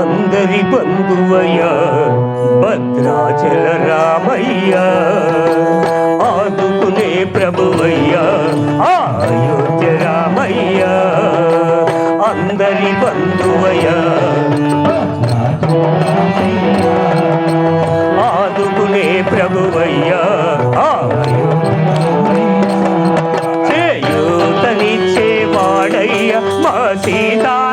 అందరి బంధువయ్య భద్రాచల రామయ్యా. 一道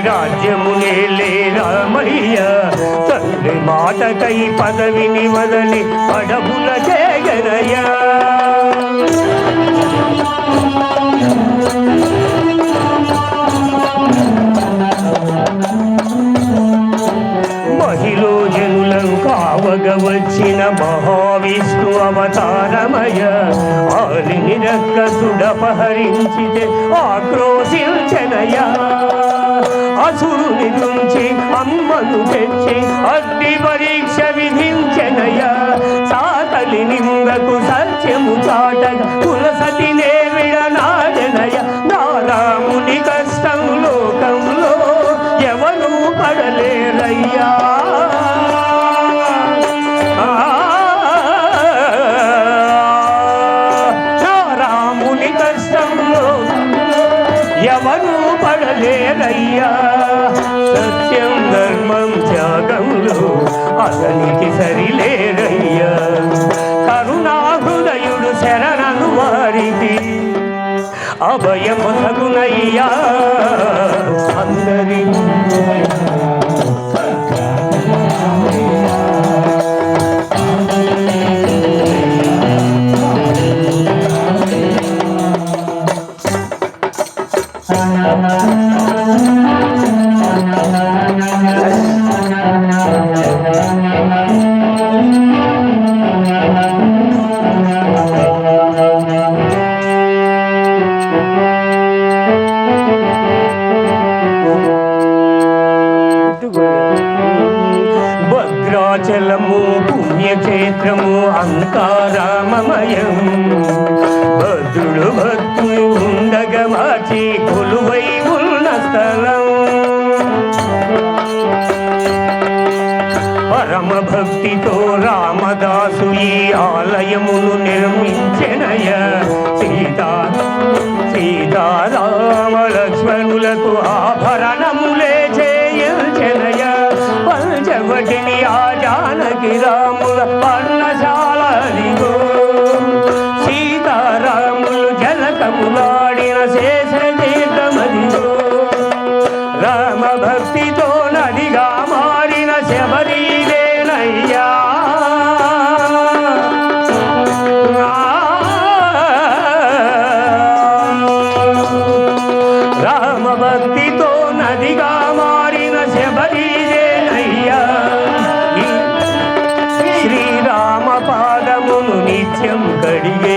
రాజ్యమునే లేరామయ్య తండ్రి మాటకై పదవిని వదలి పడబుల జయగరయ వచ్చిన మహావిష్ణు అవతారమయ ఆలి ఆలిని రక్కసుడపహరించితే ఆక్రోశించనయా అసురుని నుంచి అమ్మను తెచ్చి అగ్ని పరీక్ష విధించనయ సాతలి నిందకు సత్యము చాటగ కులసతినే విడనాడనయ నారాముని కష్టం లోకంలో ఎవరు పడలేరయ్యా. ఎవరు పడలేదయ్యా సత్యం ధర్మం త్యాగంలో అతనికి సరిలేదయ్యా. కరుణా హృదయుడు శరణను వారికి అభయమొసగునయ్యా. అందరి భద్రాచలము పుణ్యక్షేత్రము అంకారామమయం. భద్రుడు భక్తులు రామదాసు ఈ ఆలయమును నిర్మించెనయ. సీతా సీతారామ లక్ష్మణులకు ఆభరణములే చేయించెనయ. పంచవటిని ఆ జానకి రాముల పర్ణశాలదిగో సీతారాములు జలకములాడిన శేష తీర్థమదిగో రామ భక్తితో నదిగా మారిన శబరిలేనయ్యా శ్రీరామ పాదమును నిత్యం కడిగే